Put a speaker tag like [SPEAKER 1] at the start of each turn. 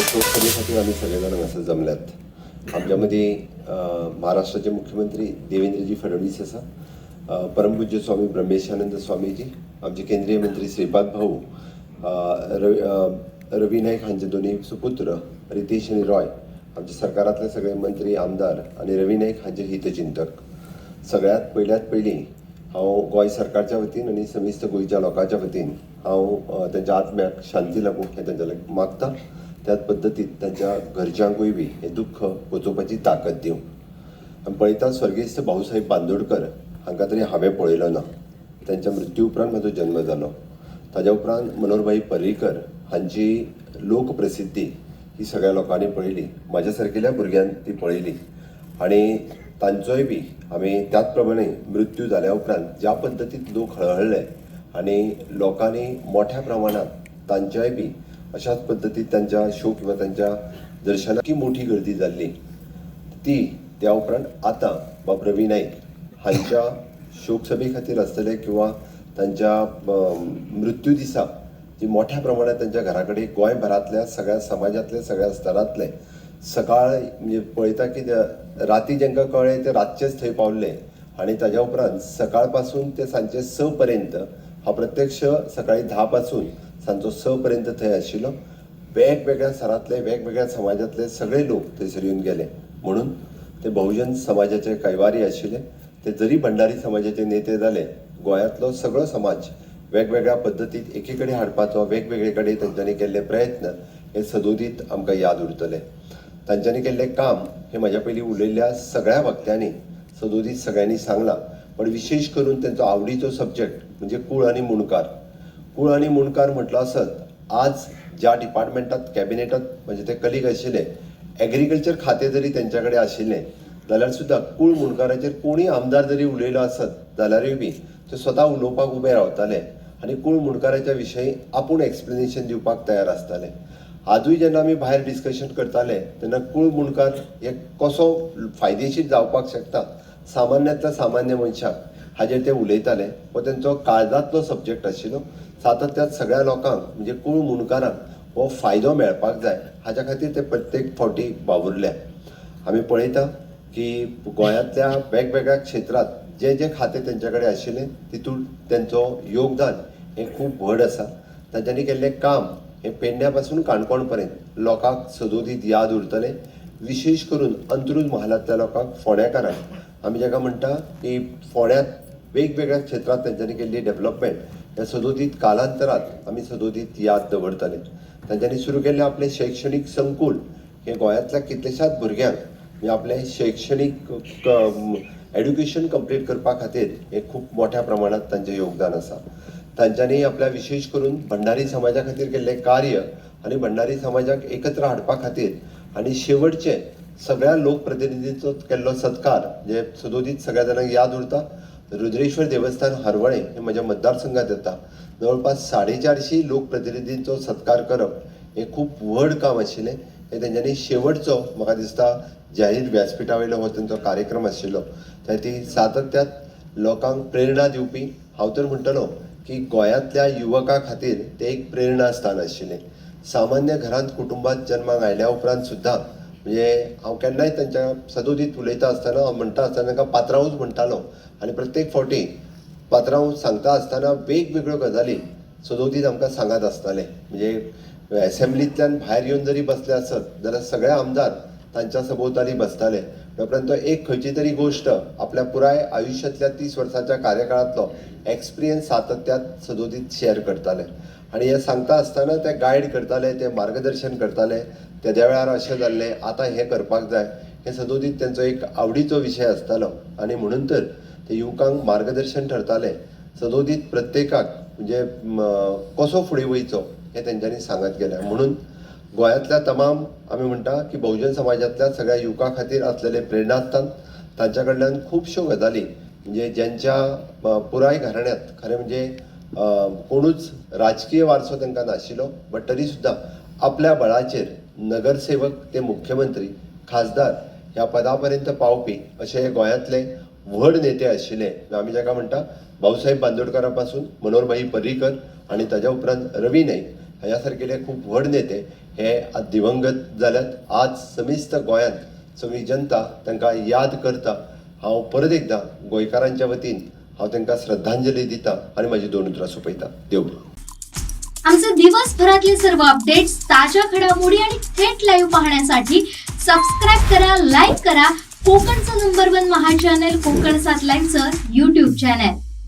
[SPEAKER 1] लोकसभेसाठी आम्ही सगळेजण असं जमल्यात. आमच्यामध्ये महाराष्ट्राचे मुख्यमंत्री देवेंद्रजी फडणवीस असा परमपूज्य स्वामी ब्रह्मेशानंद स्वामीजी आमचे केंद्रीय मंत्री श्रीपाद भाऊ रवी रवी नाईक हांचे दोन्ही सुपुत्र रितेश आणि रॉय आमच्या सरकारातले सगळे मंत्री आमदार आणि रवी नाईक हांचे हितचिंतक. सगळ्यात पहिल्यात पयलीं हांव गोंय सरकारच्या वतीन आनी समिस्त गोंयच्या लोकांच्या वतीन हांव त्यांच्या आत्म्याक शांती लागूं हें तेंच्या लागीं मागता. त्याच पद्दतीन त्यांच्या घरच्यांकूय बी हें दुख्ख पोचोवपाची ताकद दिवं आमी पळयता स्वर्गेस्त भाऊसाहेब बांदोडकर हांकां तरी हांवें पळयलो ना. त्यांच्या मृत्यू उपरांत म्हजो जल्म जालो ताज्या उपरांत मनोहरभाई पर्रीकर हांची लोकप्रसिद्धी ही सगळ्या लोकांनी पळयली. म्हाज्या सारकेल्या भुरग्यांक ती पळयली. आनी तांचोय बी आमी त्याच प्रमाणे मृत्यू जाल्या उपरांत ज्या पद्दतीन लोक हळहळले आनी लोकांनी मोठ्या प्रमाणांत तांच्याय बी अशाच पद्धतीत त्यांच्या शोक किंवा त्यांच्या दर्शनाची की मोठी गर्दी जाल्ली ती त्या उपरांत आतां बाब रवी नाईक हांच्या शोक सभे खातीर आसतले किंवा तांच्या मृत्यू दिसा जी मोठ्या प्रमाणात त्यांच्या घरा कडेन गोंयभरांतल्या सगळ्या समाजातले सगळ्या स्तरांतले सकाळ म्हणजे पळयता की राती जेंकां कळ्ळें ते रातचेच थंय पावले आणि ताज्या उपरांत सकाळपासून ते सांजचे स पर्यंत हा प्रत्यक्ष सकाळी धा पासून सांजचो स पर्यंत थंय आशिल्लो वेगवेगळ्या सरांतले वेगवेगळ्या समाजातले सगळे लोक थंयसर येवन गेले. म्हणून ते बहुजन समाजाचे कैवारी आशिल्ले ते जरी भंडारी समाजाचे नेते जाले गोंयांतलो सगळो समाज वेगवेगळ्या पद्दतीत एके कडेन हाडपाचो वेगवेगळे कडेन तांच्यांनी केल्ले प्रयत्न हे सदोदीत आमकां याद उरतले. तांच्यांनी केल्लें काम हे म्हज्या पयलीं उलयल्ल्या सगळ्या वक्त्यांनी सदोदीत सगळ्यांनी सांगलां. पण विशेश करून तेंचो आवडीचो सब्जेक्ट म्हणजे कूळ आनी मुणकार. कुळ आनी मुणकार म्हटलो आसत आज ज्या डिपार्टमेंटात कॅबिनेटात म्हणजे ते कलीग आशिल्ले एग्रीकल्चर खातें जरी तेंच्या कडेन आशिल्लें जाल्यार सुद्दां कुळ मुणकाराचेर कोणीय आमदार जरी उलयलो आसत जाल्यारूय बी ते स्वता उलोवपाक उबे रावताले. आनी कुळ मुणकाराच्या विशयी आपूण एक्सप्लेनेशन दिवपाक तयार आसताले आजूय जेन्ना आमी भायर डिस्कशन करताले तेन्ना कुळ मुणकार हे कसो फायदेशीर जावपाक शकता? सामान्यांतल्या सामान्य मनशाक. हाजेर ते उलयताले. हो तेंचो काळजांतलो सब्जेक्ट आशिल्लो. सातत्यात सगळ्या लोकांक म्हणजे कूळ मुणकारांक हो फायदो मेळपाक जाय. हाच्या खातीर ते प्रत्येक फावटी वावुरले आमी पळयता की गोंयांतल्या वेगवेगळ्या क्षेत्रांत जे जे खातें तेंच्या कडेन आशिल्लें तितून तेंचो योगदान हें खूब व्हड आसा. तांच्यांनी केल्लें काम हें पेडण्या पासून काणकोण पर्यंत लोकांक सदोदीत याद उरतलें. विशेष करून अंत्रूज महालांतल्या लोकांक फोंड्याकारांक आमी जाका म्हणटा की फोंड्यांत वेगवेगळ्या क्षेत्रांत त्यांच्यानी केल्ली डेव्हलपमेंट ह्या सदोदीत कालांतरांत आमी सदोदीत याद दवरतले तांच्यांनी सुरू केल्लें आपलें शैक्षणीक संकूल हें गोंयांतल्या कितल्याशाच भुरग्यांक म्हणजे आपलें शैक्षणीक एड्युकेशन कंप्लीट करपा खातीर हें खूब मोठ्या प्रमाणात तांचें योगदान आसा. तांच्यांनी आपल्या विशेष करून भंडारी समाजा खातीर केल्लें कार्य आनी भंडारी समाजाक एकत्र हाडपा खातीर आनी शेवटचे सगळ्या लोकप्रतिनिधींचो केल्लो सत्कार जे सदोदीत सगळ्या जाणांक याद उरता रुद्रेश्वर देवस्थान हरवळे हे म्हज्या मतदारसंघात येता. जवळपास साडेचारशी लोकप्रतिनिधींचो सत्कार करप हें खूब व्हड काम आशिल्लें हे तेंच्यांनी शेवटचो म्हाका दिसता जाहीर व्यासपिठा वयलो हो तेंचो कार्यक्रम आशिल्लो त्या ती सातत्यात लोकांक प्रेरणा दिवपी. हांव तर म्हणटलो की गोंयांतल्या युवकां खातीर तें एक प्रेरणा स्थान आशिल्लें सामान्य घरांत कुटुंबात जल्माक आयल्या उपरांत सुद्दां म्हणजे हांव केन्नाय तांच्या सदोदीत उलयता आसतना हांव म्हणटा आसतना तांकां पात्रांवूच म्हणटालो. आनी प्रत्येक फावटी पात्रांव सांगता आसतना वेगवेगळ्यो गजाली सदोदीत आमकां सांगात आसताले. म्हणजे एसेंब्लींतल्यान भायर येवन जरी बसले आसत जाल्यार सगळे आमदार तांच्या सभोवताली बसताले. उपरांत तो एक खंयची तरी गोश्ट आपल्या पुराय आयुश्यांतल्या तीस वर्साच्या कार्यकाळांतलो एक्सपिरियन्स सातत्यात सदोदीत शेअर करताले. आनी हे सांगता आसतना ते गायड करताले ते मार्गदर्शन करताले. तेद्या वेळार अशें जाल्लें आतां हें करपाक जाय हे सदोदीत तेंचो एक आवडीचो विशय आसतालो आनी म्हणून तर ते युवकांक मार्गदर्शन ठरताले. सदोदीत प्रत्येकाक म्हणजे कसो फुडें वयचो हें तेंच्यांनी सांगत गेलें म्हणून गोंयांतल्या तमाम आमी म्हणटा की बहुजन समाजांतल्या सगळ्या युवकां खातीर आसलेले प्रेरणास्थान तांच्या कडल्यान खुबश्यो गजाली म्हणजे ज्यांच्या पुराय घराण्यांत खरें म्हणजे कोणूच राजकीय वारसो तांकां नाशिल्लो बट तरी सुद्दां आपल्या बळाचेर नगरसेवक ते मुख्यमंत्री खासदार ह्या पदा पर्यंत पावपी अशे हे गोंयांतले व्हड नेते आशिल्ले आमी जाका म्हणटा भाऊसाहेब बांदोडकरा पासून मनोहरभाई पर्रीकर आनी ताज्या उपरांत रवी नाईक. ह्यासारखेले खूप खूब व्हड नेते हे आज दिवंगत जाल्यात आज समिस्त गोंयांत सगळी जनता तांकां याद करता. हांव परत एकदां गोंयकारांच्या वतीन हांव तांकां श्रद्धांजली दिता आनी म्हाजी दोन उतरां सोंपयता. देव
[SPEAKER 2] आमचे दिवसभरातले सर्व अपडेट्स ताज्या घडामोडी आणि थेट लाईव्ह पाहण्यासाठी सबस्क्राईब करा लाईक करा. कोकणचं नंबर वन महा चॅनल कोकण सात लाईनचं युट्यूब चॅनल